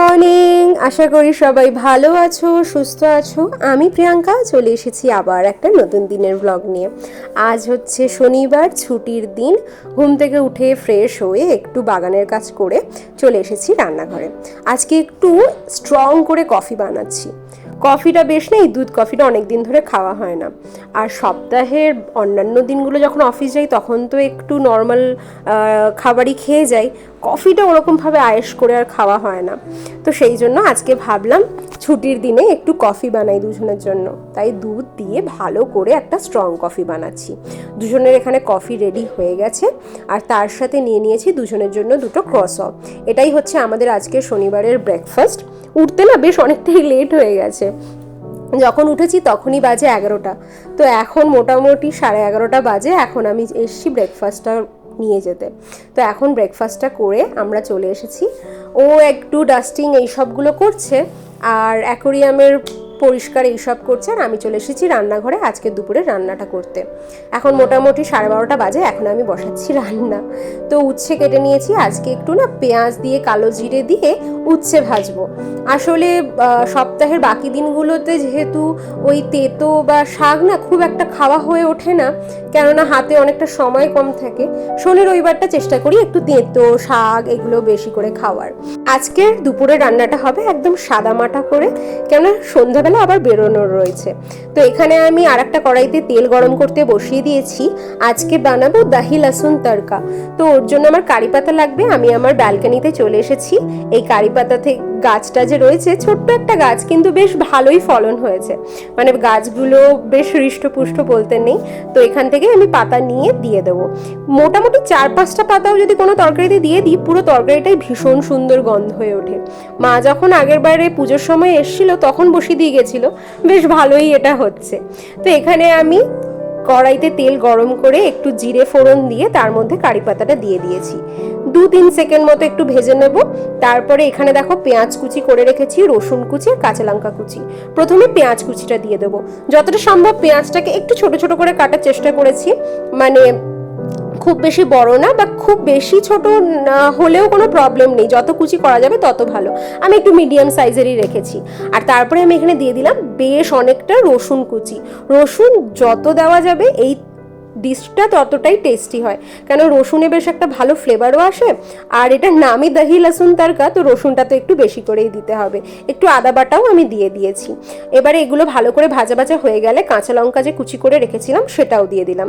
Morning. আশা করি সবাই ভালো আছো, সুস্থ আছো। আমি প্রিয়াঙ্কা, চলে এসেছি আবার একটা নতুন দিনের ব্লগ নিয়ে। আজ হচ্ছে শনিবার, ছুটির দিন। ঘুম থেকে উঠে ফ্রেশ হয়ে একটু বাগানের কাজ করে চলে এসেছি রান্নাঘরে। আজকে একটু স্ট্রং করে কফি বানাচ্ছি। কফিটা বেশ না এই দুধ কফিটা অনেক দিন ধরে খাওয়া হয় না। আর সপ্তাহের অন্যান্য দিনগুলো যখন অফিস যাই, তখন তো একটু নর্মাল খাবারই খেয়ে যাই। কফিটা ওরকমভাবে আয়েস করে আর খাওয়া হয় না। তো সেই জন্য আজকে ভাবলাম, ছুটির দিনে একটু কফি বানাই দুজনের জন্য। তাই দুধ দিয়ে ভালো করে একটা স্ট্রং কফি বানাচ্ছি। দুজনের এখানে কফি রেডি হয়ে গেছে। আর তার সাথে নিয়ে নিয়েছি দুজনের জন্য দুটো ক্রস অফ এটাই হচ্ছে আমাদের আজকে শনিবারের ব্রেকফাস্ট উঠতে না বেশ অনেকটাই লেট হয়ে গেছে। যখন উঠেছি তখনই বাজে এগারোটা। তো এখন মোটামুটি সাড়ে এগারোটা বাজে, এখন আমি এসছি ব্রেকফাস্টটা নিয়ে যেতে। তো এখন ব্রেকফাস্টটা করে আমরা চলে এসেছি। ও একটু ডাস্টিং এই সবগুলো করছে, আর অ্যাকোরিয়ামের পরিষ্কার এইসব করছে আর আমি চলে এসেছি রান্নাঘরে আজকে দুপুরে রান্নাটা করতে। এখন মোটামুটি সাড়ে বারোটা বাজে, এখন আমি বসাচ্ছি রান্না। তো উচ্ছে কেটে নিয়েছি, আজকে একটু না পেঁয়াজ দিয়ে কালো জিরে দিয়ে উচ্ছে ভাজবো। আসলে সপ্তাহের বাকি দিনগুলোতে যেহেতু ওই তেতো বা শাক না খুব একটা খাওয়া হয়ে ওঠে না, কেননা হাতে অনেকটা সময় কম থাকে শনি রবিবারটা চেষ্টা করি একটু তেঁতো, শাক এগুলো বেশি করে খাওয়ার। আজকের দুপুরে রান্নাটা হবে একদম সাদা মাটা করে, কেননা সন্ধ্যাবেলা আবার বেরোনোর রয়েছে। তো এখানে আমি আর একটা কড়াইতে তেল গরম করতে বসিয়ে দিয়েছি। আজকে বানাবো দাহি লাসুন তড়কা তো ওর জন্য আমার কারি পাতা লাগবে। আমি আমার ব্যালকানিতে চলে এসেছি। এই কারি পাতা থেকে গাছটা যে রয়েছে, ছোট্ট একটা গাছ, কিন্তু বেশ ভালোই ফলন হয়েছে। মানে গাছগুলো বেশ হৃষ্টপুষ্ট বলতে নেই। তো এখান থেকে আমি পাতা নিয়ে দিয়ে দেবো। মোটামুটি চার পাঁচটা পাতাও যদি কোনো তরকারিতে দিয়ে দিই, পুরো তরকারিটাই ভীষণ সুন্দর গন্ধ হয়ে ওঠে। মা যখন আগের বারে পুজোর সময় এসেছিল, তখন বসিয়ে দিয়ে গেছিল। বেশ ভালোই এটা হচ্ছে। তো এখানে আমি কড়াইতে তেল গরম করে একটু জিরে ফোড়ন দিয়ে তার মধ্যে কারি পাতাটা দিয়ে দিয়েছি। দু তিন সেকেন্ড মতো একটু ভেজে নেব। তারপরে এখানে দেখো পেঁয়াজ কুচি করে রেখেছি, রসুন কুচি আর কাঁচা লঙ্কা কুচি। প্রথমে পেঁয়াজ কুচিটা দিয়ে দেবো। যতটা সম্ভব পেঁয়াজটাকে একটু ছোট ছোট করে কাটার চেষ্টা করেছি। মানে খুব বেশি বড় না, বা খুব বেশি ছোট হলেও কোনো প্রবলেম নেই। যত কুচি করা যাবে তত ভালো। আমি একটু মিডিয়াম সাইজেরই রেখেছি। আর তারপরে আমি এখানে দিয়ে দিলাম বেশ অনেকটা রসুন কুচি। রসুন যত দেওয়া যাবে এই ডিশটা ততটাই টেস্টি হয়। কেন রসুনে বেশ একটা ভালো ফ্লেভারও আসে, আর এটা নামই দাহি লাসুন তারকা, তো রসুনটা তো একটু বেশি করেই দিতে হবে। একটু আদা বাটাও আমি দিয়ে দিয়েছি। এবারে এগুলো ভালো করে ভাজা ভাজা হয়ে গেলে কাঁচা লঙ্কা যে কুচি করে রেখেছিলাম, সেটাও দিয়ে দিলাম।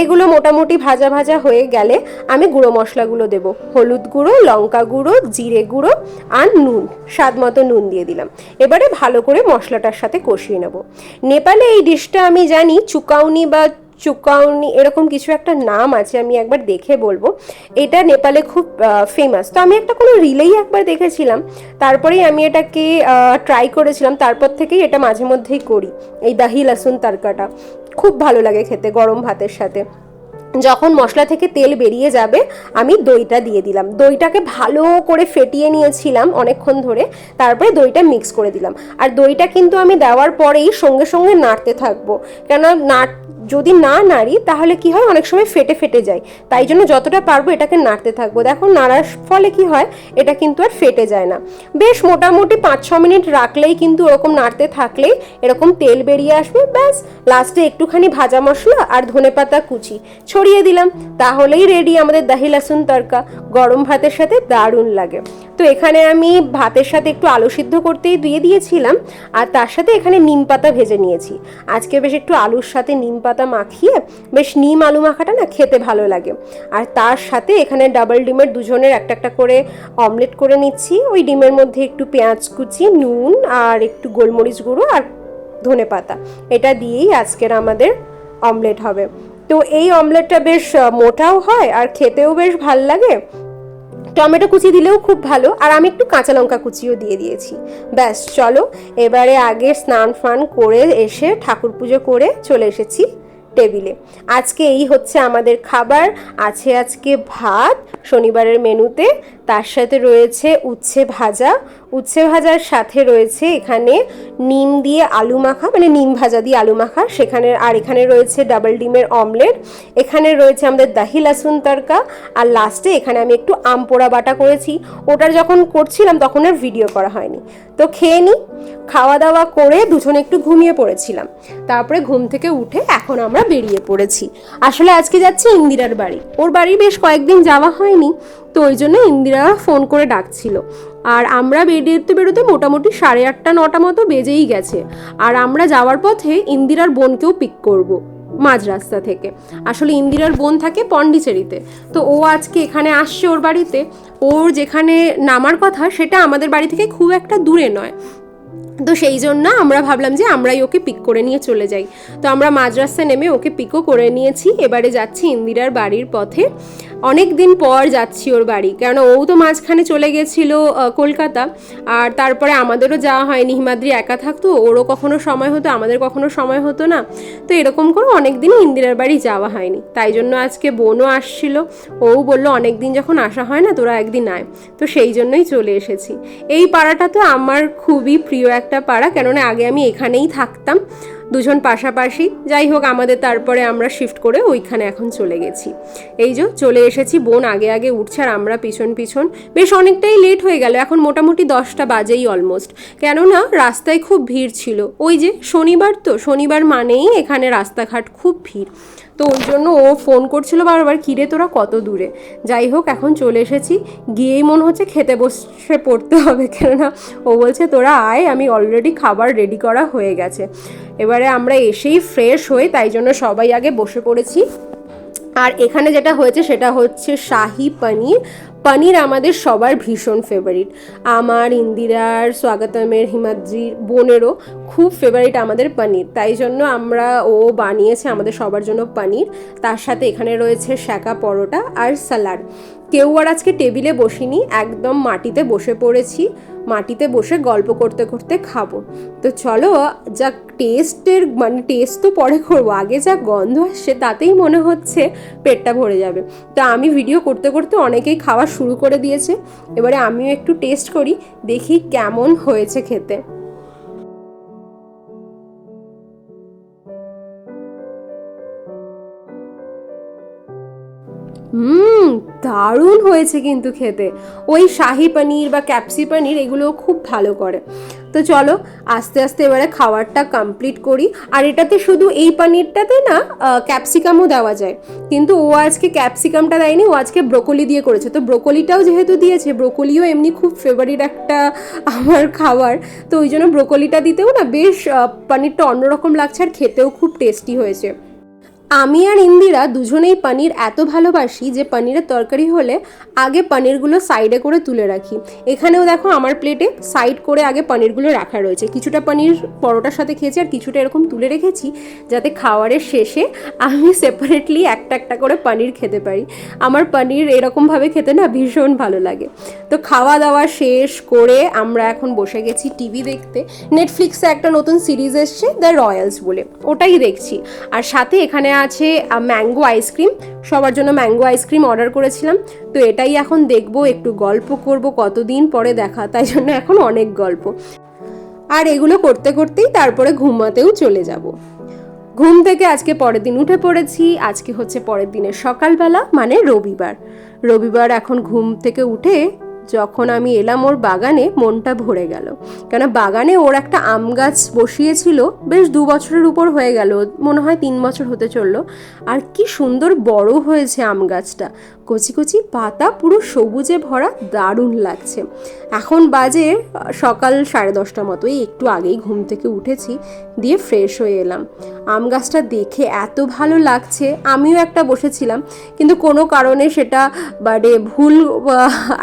এগুলো মোটামুটি ভাজা ভাজা হয়ে গেলে আমি গুঁড়ো মশলাগুলো দেবো। হলুদ গুঁড়ো, লঙ্কা গুঁড়ো, জিরে গুঁড়ো আর নুন, স্বাদ মতো নুন দিয়ে দিলাম। এবারে ভালো করে মশলাটার সাথে কষিয়ে নেব। নেপালে এই ডিশটা আমি জানি চুকাউনি বা চুকাউনি এরকম কিছু একটা নাম আছে, আমি একবার দেখে বলব। এটা নেপালে খুব ফেমাস তো আমি একটা কোনো রিলেই একবার দেখেছিলাম। তারপরেই আমি এটাকে ট্রাই করেছিলাম। তারপর থেকেই এটা মাঝে মধ্যেই করি। এই দাহি লাসুন তরকাটা। খুব ভালো লাগে খেতে গরম ভাতের সাথে। যখন মশলা থেকে তেল বেরিয়ে যাবে, আমি দইটা দিয়ে দিলাম। দইটাকে ভালো করে ফেটিয়ে নিয়েছিলাম অনেকক্ষণ ধরে। তারপরে দইটা মিক্স করে দিলাম। আর দইটা কিন্তু আমি দেওয়ার পরেই সঙ্গে সঙ্গে নাড়তে থাকব। কেন নাড় যদি না নাড়ি, তাহলে কি হয়? অনেক সময় ফেটে ফেটে যায়। তাই জন্য যতটা পারব এটাকে নাড়তে থাকব। দেখো, নাড়ার ফলে কি হয়? এটা কিন্তু আর ফেটে যায় না। বেশ মোটামুটি পাঁচ ছ মিনিট রাখলেই কিন্তু ওরকম নাড়তে থাকলেই এরকম তেল বেরিয়ে আসবে। ব্যাস লাস্টে একটুখানি ভাজা মশলা আর ধনেপাতা কুচি ছড়িয়ে দিলাম। তাহলেই রেডি আমাদের দাহি লাসুন তরকা গরম ভাতের সাথে দারুণ লাগে। তো এখানে আমি ভাতের সাথে একটু আলু সিদ্ধ করতেই দিয়ে দিয়েছিলাম, আর তার সাথে এখানে নিম পাতা ভেজে নিয়েছি। আজকে বেশ একটু আলুর সাথে নিম পাতা মাখিয়ে বেশ নিম আলু মাখাটা না খেতে ভালো লাগে। আর তার সাথে এখানে ডাবল ডিমের দুজনের একটা একটা করে অমলেট করে নিচ্ছি। ওই ডিমের মধ্যে একটু পেঁয়াজ কুচি, নুন আর একটু গোলমরিচ গুঁড়ো আর ধনে পাতা। এটা দিয়েই আজকের আমাদের অমলেট হবে। তো এই অমলেটটা বেশ মোটাও হয় আর খেতেও বেশ ভালো লাগে। টমেটো কুচি দিলেও খুব ভালো, আর আমি একটু কাঁচা লঙ্কা কুচিও দিয়ে দিয়েছি। ব্যাস, চলো, এবারে আগে স্নান ফান করে এসে ঠাকুর পুজো করে চলে এসেছি টেবিলে। আজকে এই হচ্ছে আমাদের খাবার, আছে আজকে ভাত, শনিবারের মেনুতে তার সাথে রয়েছে উচ্ছে ভাজা। উচ্ছে ভাজার সাথে রয়েছে এখানে নিম দিয়ে আলু মাখা মানে নিম ভাজা দিয়ে আলু মাখা। সেখানে, আর এখানে রয়েছে ডাবল ডিমের অমলেট এখানে রয়েছে আমাদের দাহি লাসুন তরকা আর লাস্টে এখানে আমি একটু আম পোড়া বাটা করেছি। ওটার যখন করছিলাম তখন আর ভিডিও করা হয়নি। তো খেয়ে নিই খাওয়া দাওয়া করে দুজনে একটু ঘুমিয়ে পড়েছিলাম। তারপরে ঘুম থেকে উঠে এখন আমরা বেরিয়ে পড়েছি। আসলে আজকে যাচ্ছি ইন্দিরার বাড়ি। ওর বাড়ি বেশ কয়েকদিন যাওয়া হয়নি। তো ওই জন্য ইন্দিরা ফোন করে ডাকছিল। আর আমরা বেরিয়েতে বেরোতে মোটামুটি সাড়ে আটটা, নটা মতো বেজেই গেছে। আর আমরা যাওয়ার পথে ইন্দিরার বোনকেও পিক করব মাঝ রাস্তা থেকে। আসলে ইন্দিরার বোন থাকে পন্ডিচেরিতে। তো ও আজকে এখানে আসছে ওর বাড়িতে। ওর যেখানে নামার কথা সেটা আমাদের বাড়ি থেকে খুব একটা দূরে নয়। তো সেই জন্য আমরা ভাবলাম যে আমরাই ওকে পিক করে নিয়ে চলে যাই। তো আমরা মাঝ রাস্তায় নেমে ওকে পিকও করে নিয়েছি। এবারে যাচ্ছি ইন্দিরার বাড়ির পথে। অনেক দিন পর যাচ্ছি ওর বাড়ি। কেন ও তো মাঝখানে চলে গেছিল কলকাতা। আর তারপরে আমাদেরও যাওয়া হয়নি। হিমাদ্রি একা থাকতো, ওরও কখনো সময় হতো, আমাদের কখনো সময় হতো না। তো এরকম করে অনেক দিনই ইন্দিরার বাড়ি যাওয়া হয়নি। তাই জন্য আজকে বোনও আসছিল। ও বলল, অনেক দিন যখন আসা হয় না, তোরা একদিন আয়। তো সেই জন্যই চলে এসেছি। এই পাড়াটা তো আমার খুবই প্রিয়। একটা পাড়া কেননা আগে আমি এখানেই থাকতাম। দুজন পাশাপাশি। যাই হোক, আমাদের তারপরে আমরা শিফট করে ওইখানে এখন চলে গেছি। এই যে, চলে এসেছি, বোন আগে আগে উঠছে আর আমরা পিছন পিছন। বেশ অনেকটাই লেট হয়ে গেল, এখন মোটামুটি দশটা বাজেই অলমোস্ট কেননা, রাস্তায় খুব ভিড় ছিল। ওই যে, শনিবার তো, শনিবার মানেই এখানে রাস্তাঘাট খুব ভিড়। তো ওই জন্য ও ফোন করছিল বারবার, কিরে তোরা কত দূরে? যাই হোক, এখন চলে এসেছি। গিয়েই মনে হচ্ছে খেতে বসে পড়তে হবে। কেননা, ও বলছে, তোরা আয়, আমি অলরেডি খাবার রেডি করা হয়ে গেছে। এবারে আমরা এসেই ফ্রেশ হয়ে তাই জন্য সবাই আগে বসে পড়েছি। আর এখানে যেটা হয়েছে সেটা হচ্ছে শাহি পনির। পনির আমাদের সবার ভীষণ ফেভারিট আমার, ইন্দিরার, স্বাগতমের, হিমাদ্রির বোনেরও খুব ফেভারিট আমাদের পনির। তাই জন্য আমরা, ও বানিয়েছে আমাদের সবার জন্য পনির। তার সাথে এখানে রয়েছে শ্যাকা পরোটা আর স্যালাড কেউ আর আজকে টেবিলে বসিনি, একদম মাটিতে বসে পড়েছি, মাটিতে বসে গল্প করতে করতে খাব। তো চলো, যা টেস্টের মানে টেস্ট তো পরে করব, আগে যা গন্ধ আসছে তাতেই মনে হচ্ছে পেটটা ভরে যাবে। তো আমি ভিডিও করতে করতে অনেকেই খাওয়া শুরু করে দিয়েছে, এবারে আমিও একটু টেস্ট করি, দেখি কেমন হয়েছে খেতে। হুম দারুণ হয়েছে কিন্তু খেতে। ওই শাহি পনির বা ক্যাপসি পনির এগুলো খুব ভালো করে। তো চলো, আস্তে আস্তে এবারে খাবারটা কমপ্লিট করি। আর এটাতে শুধু এই পনিরটাতে না ক্যাপসিকামও দেওয়া যায়। কিন্তু ও আজকে ক্যাপসিকামটা দেয়নি, ও আজকে ব্রোকলি দিয়ে করেছে। তো ব্রোকলিটাও যেহেতু দিয়েছে ব্রোকলিও এমনি খুব ফেভারিট একটা আমার খাবার। তো ওই জন্য ব্রোকলিটা দিতেও না, বেশ পনিরটা অন্যরকম লাগছে আর খেতেও খুব টেস্টি হয়েছে। আমি আর ইন্দিরা দুজনেই পনির এত ভালোবাসি যে পনিরের তরকারি হলে আগে পনিরগুলো সাইডে করে তুলে রাখি। এখানেও দেখো আমার প্লেটে সাইড করে আগে পনিরগুলো রাখা রয়েছে। কিছুটা পনির পরোটার সাথে খেয়েছি আর কিছুটা এরকম তুলে রেখেছি যাতে খাওয়ারের শেষে আমি সেপারেটলি একটা একটা করে পনির খেতে পারি। আমার পনির এরকমভাবে খেতে না ভীষণ ভালো লাগে। তো খাওয়া দাওয়া শেষ করে আমরা এখন বসে গেছি টিভি দেখতে। নেটফ্লিক্সে একটা নতুন সিরিজ এসছে দ্য রয়্যালস বলে। ওটাই দেখছি। আর সাথে এখানে আছে ম্যাঙ্গো আইসক্রিম সবার জন্য ম্যাঙ্গো আইসক্রিম অর্ডার করেছিলাম। তো এটাই এখন দেখব, একটু গল্প করব, কতদিন পরে দেখা। তাই জন্য এখন অনেক গল্প। আর এগুলো করতে করতেই তারপরে ঘুমাতেও চলে যাব। ঘুম থেকে আজকে পরের দিন উঠে পড়েছি। আজকে হচ্ছে পরের দিনের সকালবেলা মানে রবিবার। রবিবার এখন ঘুম থেকে উঠে যখন আমি এলাম ওর বাগানে, মনটা ভরে গেল। কেন বাগানে ওর একটা আম গাছ বসিয়েছিল, বেশ দু বছরের উপর হয়ে গেল, মনে হয় তিন বছর হতে চলল। আর কি সুন্দর বড় হয়েছে আম গাছটা। কচি কচি পাতা পুরো সবুজে ভরা, দারুণ লাগছে। এখন বাজে সকাল সাড়ে দশটা মতো, এই একটু আগেই ঘুম থেকে উঠেছি, দিয়ে ফ্রেশ হয়ে এলাম। আম গাছটা দেখে এত ভালো লাগছে, আমিও একটা বসেছিলাম, কিন্তু কোনো কারণে সেটা মানে ভুল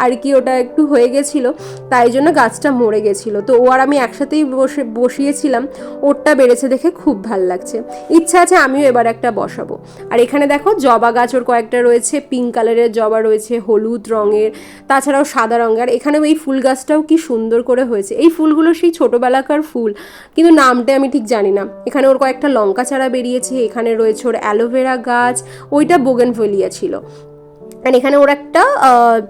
আর কি ওটা একটু হয়ে গেছিল, তাই জন্য গাছটা মরে গেছিল। তো ও আর আমি একসাথেই বসে, বসিয়েছিলাম, ওরটা বেড়েছে দেখে খুব ভালো লাগছে। ইচ্ছা আছে আমিও এবার একটা বসাবো। আর এখানে দেখো জবা গাছ ওর কয়েকটা রয়েছে পিঙ্ক কালারের জবা রয়েছে, হলুদ রঙের, তাছাড়াও সাদা রঙের। এখানেও এই ফুল গাছটাও কি সুন্দর করে হয়েছে। এই ফুলগুলো সেই ছোটোবেলাকার ফুল, কিন্তু নামটা আমি ঠিক জানি না। এখানে ওর কয়েকটা লঙ্কা চারা বেরিয়েছে, এখানে রয়েছে ওর অ্যালোভেরা গাছ, ওইটা বোগেনভেলিয়া ছিল। আর এখানে ওর একটা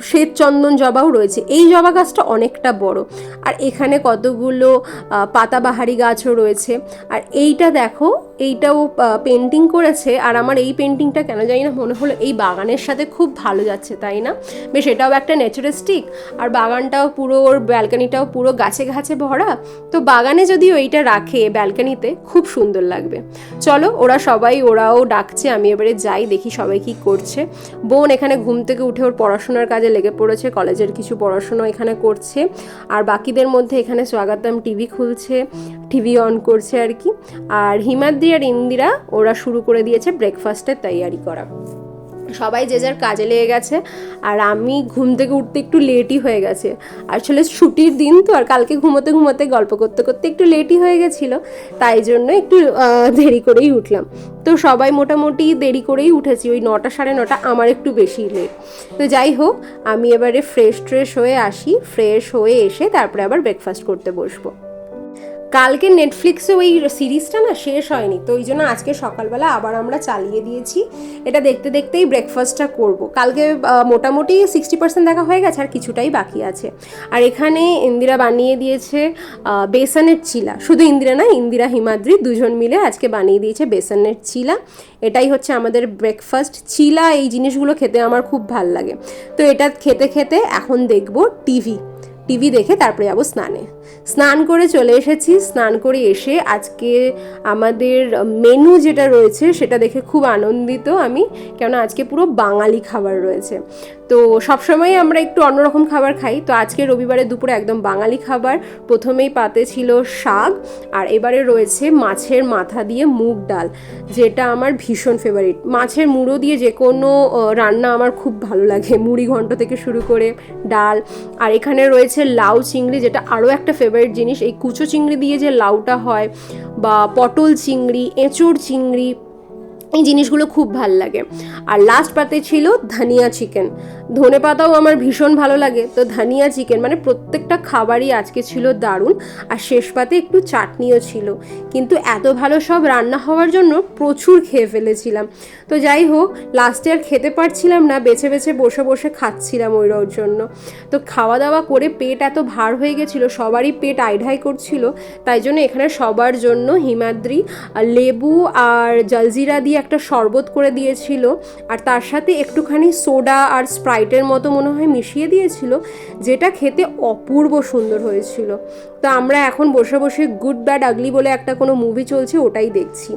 শ্বেত চন্দন জবাও রয়েছে। এই জবা গাছটা অনেকটা বড়। আর এখানে কতগুলো পাতাবাহারি গাছও রয়েছে। আর এইটা দেখো, এইটাও পেন্টিং করেছে। আর আমার এই পেন্টিংটা কেন জানি না মনে হলো, এই বাগানের সাথে খুব ভালো যাচ্ছে, তাই না? বেশ, এটাও একটা ন্যাচারিস্টিক আর বাগানটাও পুরো, ওর ব্যালকানিটাও পুরো গাছে গাছে ভরা। তো বাগানে যদি ওইটা রাখে ব্যালকানিতে খুব সুন্দর লাগবে। চলো, ওরা সবাই, ওরাও ডাকছে, আমি এবারে যাই, দেখি সবাই কি করছে। বোন এখানে ঘুম থেকে উঠে ওর পড়াশোনার কাজে লেগে পড়েছে, কলেজের কিছু পড়াশুনো এখানে করছে। আর বাকিদের মধ্যে এখানে স্বাগতম টিভি খুলছে, টিভি অন করছে আর কি। আর হিমাদ্রি আর ইন্দিরা ওরা শুরু করে দিয়েছে ব্রেকফাস্টের তৈয়ারি করা। সবাই যে যার কাজে লেগে গেছে। আর আমি ঘুম থেকে উঠতে একটু লেটই হয়ে গেছে। আসলে ছুটির দিন তো, আর কালকে ঘুমোতে ঘুমোতে গল্প করতে করতে একটু লেটই হয়ে গেছিল। তাই জন্য একটু দেরি করেই উঠলাম। তো সবাই মোটামুটি দেরি করেই উঠেছি, ওই নটা সাড়ে নটা আমার একটু বেশি লেট তো যাই হোক, আমি এবারে ফ্রেশ ট্রেশ হয়ে আসি। ফ্রেশ হয়ে এসে তারপরে আবার ব্রেকফাস্ট করতে বসবো। কালকে নেটফ্লিক্সে ওই সিরিজটা না শেষ হয়নি, তো ওই জন্য আজকে সকালবেলা আবার আমরা চালিয়ে দিয়েছি। এটা দেখতে দেখতেই ব্রেকফাস্টটা করব। কালকে মোটামুটি সিক্সটি পার্সেন্ট দেখা হয়ে গেছে, আর কিছুটাই বাকি আছে। আর এখানে ইন্দিরা বানিয়ে দিয়েছে বেসনের চিলা। শুধু ইন্দিরা না, ইন্দিরা, হিমাদ্রি দুজন মিলে আজকে বানিয়ে দিয়েছে বেসনের চিলা। এটাই হচ্ছে আমাদের ব্রেকফাস্ট চিলা, এই জিনিসগুলো খেতে আমার খুব ভালো লাগে। তো এটা খেতে খেতে এখন দেখব টিভি। টিভি দেখে তারপরে যাব স্নানে। স্নান করে চলে এসেছি। স্নান করে এসে আজকে আমাদের মেনু যেটা রয়েছে সেটা দেখে খুব আনন্দিত আমি। কেননা আজকে পুরো বাঙালি খাবার রয়েছে। তো সবসময় আমরা একটু অন্যরকম খাবার খাই। তো আজকে রবিবারে দুপুরে একদম বাঙালি খাবার। প্রথমেই পাতে ছিল শাক আর এবারে রয়েছে মাছের মাথা দিয়ে মুগ ডাল, যেটা আমার ভীষণ ফেভারিট মাছের মুড়ো দিয়ে যে কোনো রান্না আমার খুব ভালো লাগে। মুড়ি ঘন্ট থেকে শুরু করে ডাল। আর এখানে রয়েছে লাউ চিংড়ি, যেটা আরও একটা ফেভারিট জিনিস। এই কুচো চিংড়ি দিয়ে যে লাউটা হয় বা পটল চিংড়ি, এঁচোড় চিংড়ি এই জিনিসগুলো খুব ভালো লাগে। আর লাস্ট পাতে ছিল ধনিয়া চিকেন ধনে পাতাও আমার ভীষণ ভালো লাগে। তো ধনিয়া চিকেন মানে প্রত্যেকটা খাবারই আজকে ছিল দারুণ। আর শেষ পাতে একটু চাটনিও ছিল। কিন্তু এত ভালো সব রান্না হওয়ার জন্য প্রচুর খেয়ে ফেলেছিলাম। তো যাই হোক লাস্টে আর খেতে পারছিলাম না। বেছে বেছে বসে বসে খাচ্ছিলাম ওই জন্য। তো খাওয়া দাওয়া করে পেট এত ভার হয়ে গেছিল, সবারই পেট আইঢাই করছিল। তাই জন্য এখানে সবার জন্য হিমাদ্রি লেবু আর জলজিরা দিয়ে একটা শরবত করে দিয়েছিল আর তার সাথে একটুখানি সোডা আর স্প্রাইটের মতো মনে হয় মিশিয়ে দিয়েছিল, যেটা খেতে অপূর্ব সুন্দর হয়েছিল। তো আমরা এখন বসে বসে গুড ব্যাড আগলি বলে একটা কোনো মুভি চলছে, ওটাই দেখছি।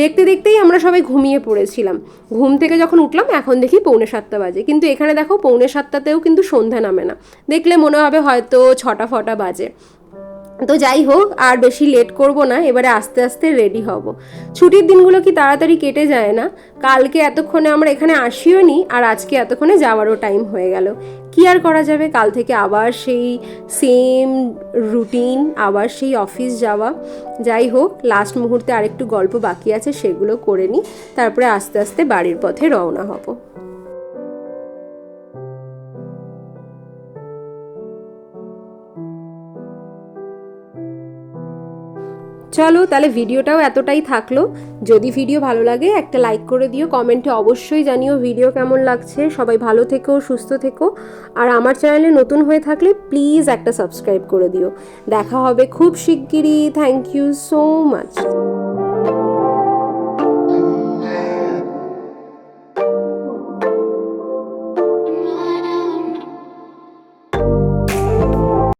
দেখতে দেখতেই আমরা সবাই ঘুমিয়ে পড়েছিলাম। ঘুম থেকে যখন উঠলাম, এখন দেখি পৌনে সাতটা বাজে। কিন্তু এখানে দেখো, পৌনে সাতটাতেও কিন্তু সন্ধ্যা নামে না। দেখলে মনে হবে হয়তো ছটা ফটা বাজে। তো যাই হোক, আর বেশি লেট করব না, এবারে আস্তে আস্তে রেডি হব। ছুটির দিনগুলো কি তাড়াতাড়ি কেটে যায় না? কালকে এতক্ষণে আমরা এখানে আসিও নি, আর আজকে এতক্ষণে যাওয়ারও টাইম হয়ে গেল। কি আর করা যাবে? কাল থেকে আবার সেই সেম রুটিন আবার সেই অফিস যাওয়া। যাই হোক লাস্ট মুহূর্তে আরেকটু গল্প বাকি আছে, সেগুলো করে নিই তারপরে আস্তে আস্তে বাড়ির পথে রওনা হব। চলো তাহলে ভিডিওটাও এতটাই থাকল। যদি ভিডিও ভালো লাগে, একটা লাইক করে দিও। কমেন্টে অবশ্যই জানিও ভিডিও কেমন লাগছে। সবাই ভালো থেকো, সুস্থ থেকো। আর আমার চ্যানেলে নতুন হয়ে থাকলে প্লিজ একটা সাবস্ক্রাইব করে দিও। দেখা হবে খুব শিগগিরই। Thank you so much